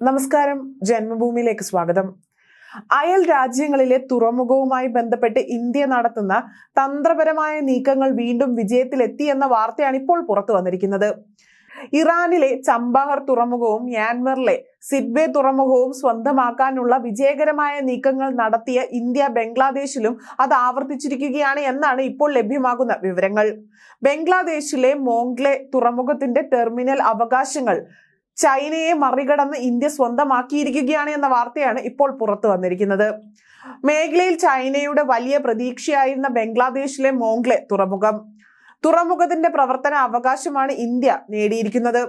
നമസ്കാരം. ജന്മഭൂമിയിലേക്ക് സ്വാഗതം. അയൽ രാജ്യങ്ങളിലെ തുറമുഖവുമായി ബന്ധപ്പെട്ട് ഇന്ത്യ നടത്തുന്ന തന്ത്രപരമായ നീക്കങ്ങൾ വീണ്ടും വിജയത്തിലെത്തി എന്ന വാർത്തയാണ് ഇപ്പോൾ പുറത്തു വന്നിരിക്കുന്നത്. ഇറാനിലെ ചമ്പാഹർ തുറമുഖവും മ്യാൻമറിലെ സിഡ്ബേ തുറമുഖവും സ്വന്തമാക്കാനുള്ള വിജയകരമായ നീക്കങ്ങൾ നടത്തിയ ഇന്ത്യ ബംഗ്ലാദേശിലും അത് ആവർത്തിച്ചിരിക്കുകയാണ് എന്നാണ് ഇപ്പോൾ ലഭ്യമാകുന്ന വിവരങ്ങൾ. ബംഗ്ലാദേശിലെ മോംഗ്ലെ തുറമുഖത്തിന്റെ ടെർമിനൽ അവകാശങ്ങൾ ചൈനയെ മറികടന്ന് ഇന്ത്യ സ്വന്തമാക്കിയിരിക്കുകയാണ് എന്ന വാർത്തയാണ് ഇപ്പോൾ പുറത്തു വന്നിരിക്കുന്നത്. മേഖലയിൽ ചൈനയുടെ വലിയ പ്രതീക്ഷയായിരുന്ന ബംഗ്ലാദേശിലെ മോംഗ്ലെ തുറമുഖം. തുറമുഖത്തിന്റെ പ്രവർത്തന അവകാശമാണ് ഇന്ത്യ നേടിയിരിക്കുന്നത്.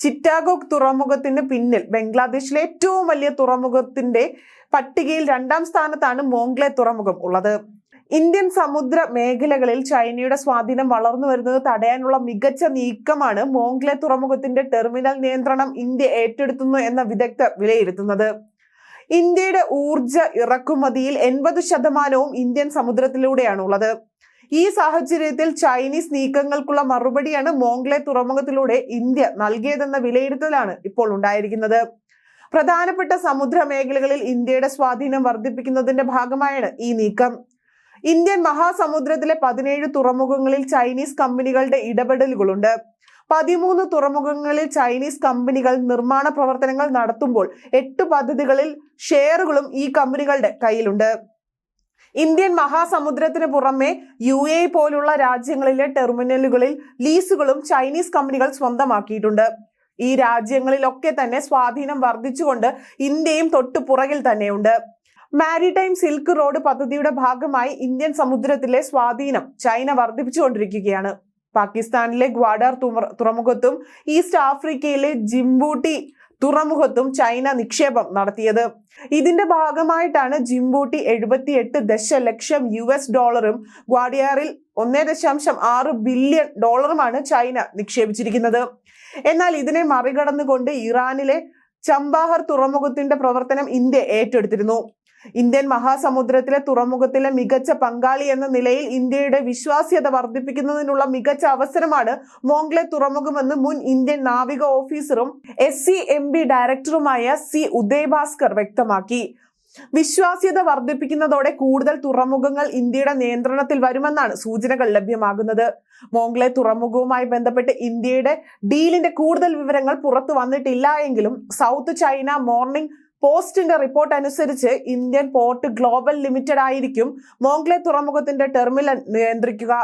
ചിറ്റാഗോ തുറമുഖത്തിന് പിന്നിൽ ബംഗ്ലാദേശിലെ ഏറ്റവും വലിയ തുറമുഖത്തിന്റെ പട്ടികയിൽ രണ്ടാം സ്ഥാനത്താണ് മോംഗ്ലെ തുറമുഖം ഉള്ളത്. ഇന്ത്യൻ സമുദ്ര മേഖലകളിൽ ചൈനയുടെ സ്വാധീനം വളർന്നു വരുന്നത് തടയാനുള്ള മികച്ച നീക്കമാണ് മോംഗ്ലെ തുറമുഖത്തിന്റെ ടെർമിനൽ നിയന്ത്രണം ഇന്ത്യ ഏറ്റെടുത്തുന്നു എന്ന വിദഗ്ധർ വിലയിരുത്തുന്നത്. ഇന്ത്യയുടെ ഊർജ ഇറക്കുമതിയിൽ എൺപത് ശതമാനവും ഇന്ത്യൻ സമുദ്രത്തിലൂടെയാണുള്ളത്. ഈ സാഹചര്യത്തിൽ ചൈനീസ് നീക്കങ്ങൾക്കുള്ള മറുപടിയാണ് മോംഗ്ലെ തുറമുഖത്തിലൂടെ ഇന്ത്യ നൽകിയതെന്ന വിലയിരുത്തലാണ് ഇപ്പോൾ ഉണ്ടായിരിക്കുന്നത്. പ്രധാനപ്പെട്ട സമുദ്ര മേഖലകളിൽ ഇന്ത്യയുടെ സ്വാധീനം വർദ്ധിപ്പിക്കുന്നതിന്റെ ഭാഗമായാണ് ഈ നീക്കം. ഇന്ത്യൻ മഹാസമുദ്രത്തിലെ പതിനേഴ് തുറമുഖങ്ങളിൽ ചൈനീസ് കമ്പനികളുടെ ഇടപെടലുകളുണ്ട്. പതിമൂന്ന് തുറമുഖങ്ങളിൽ ചൈനീസ് കമ്പനികൾ നിർമ്മാണ പ്രവർത്തനങ്ങൾ നടത്തുമ്പോൾ എട്ട് പദ്ധതികളിൽ ഷെയറുകളും ഈ കമ്പനികളുടെ കയ്യിലുണ്ട്. ഇന്ത്യൻ മഹാസമുദ്രത്തിന് പുറമെ യു എ പോലുള്ള രാജ്യങ്ങളിലെ ടെർമിനലുകളിൽ ലീസുകളും ചൈനീസ് കമ്പനികൾ സ്വന്തമാക്കിയിട്ടുണ്ട്. ഈ രാജ്യങ്ങളിലൊക്കെ തന്നെ സ്വാധീനം വർദ്ധിച്ചുകൊണ്ട് ഇന്ത്യയും തൊട്ടു പുറകിൽ തന്നെയുണ്ട്. മാരിടൈം സിൽക്ക് റോഡ് പദ്ധതിയുടെ ഭാഗമായി ഇന്ത്യൻ സമുദ്രത്തിലെ സ്വാധീനം ചൈന വർദ്ധിപ്പിച്ചുകൊണ്ടിരിക്കുകയാണ്. പാകിസ്ഥാനിലെ ഗ്വാഡാർ തുറമുഖത്തും ഈസ്റ്റ് ആഫ്രിക്കയിലെ ജിംബൂട്ടി തുറമുഖത്തും ചൈന നിക്ഷേപം നടത്തിയത്. ഇതിന്റെ ഭാഗമായിട്ടാണ് ജിംബൂട്ടി എഴുപത്തിയെട്ട് ദശലക്ഷം യു എസ് ഡോളറും ഗ്വാഡിയാറിൽ ഒന്നേ ദശാംശം ആറ് ബില്യൺ ഡോളറുമാണ് ചൈന നിക്ഷേപിച്ചിരിക്കുന്നത്. എന്നാൽ ഇതിനെ മറികടന്നുകൊണ്ട് ഇറാനിലെ ചമ്പാഹർ തുറമുഖത്തിന്റെ പ്രവർത്തനം ഇന്ത്യ ഏറ്റെടുത്തിരുന്നു. ഇന്ത്യൻ മഹാസമുദ്രത്തിലെ തുറമുഖത്തിലെ മികച്ച പങ്കാളി എന്ന നിലയിൽ ഇന്ത്യയുടെ വിശ്വാസ്യത വർദ്ധിപ്പിക്കുന്നതിനുള്ള മികച്ച അവസരമാണ് മോംഗ്ലെ തുറമുഖമെന്ന് മുൻ ഇന്ത്യൻ നാവിക ഓഫീസറും എസ് സി എം ബി ഡയറക്ടറുമായ സി ഉദയഭാസ്കർ വ്യക്തമാക്കി. വിശ്വാസ്യത വർദ്ധിപ്പിക്കുന്നതോടെ കൂടുതൽ തുറമുഖങ്ങൾ ഇന്ത്യയുടെ നിയന്ത്രണത്തിൽ വരുമെന്നാണ് സൂചനകൾ ലഭ്യമാകുന്നത്. മോംഗ്ലെ തുറമുഖവുമായി ബന്ധപ്പെട്ട് ഇന്ത്യയുടെ ഡീലിന്റെ കൂടുതൽ വിവരങ്ങൾ പുറത്തു വന്നിട്ടില്ല എങ്കിലും സൗത്ത് ചൈന മോർണിംഗ് പോസ്റ്റിന്റെ റിപ്പോർട്ട് അനുസരിച്ച് ഇന്ത്യൻ പോർട്ട് ഗ്ലോബൽ ലിമിറ്റഡ് ആയിരിക്കും. മോംഗ്ലെ തുറമുഖത്തിന്റെ ടെർമിനൽ നിയന്ത്രിക്കുക.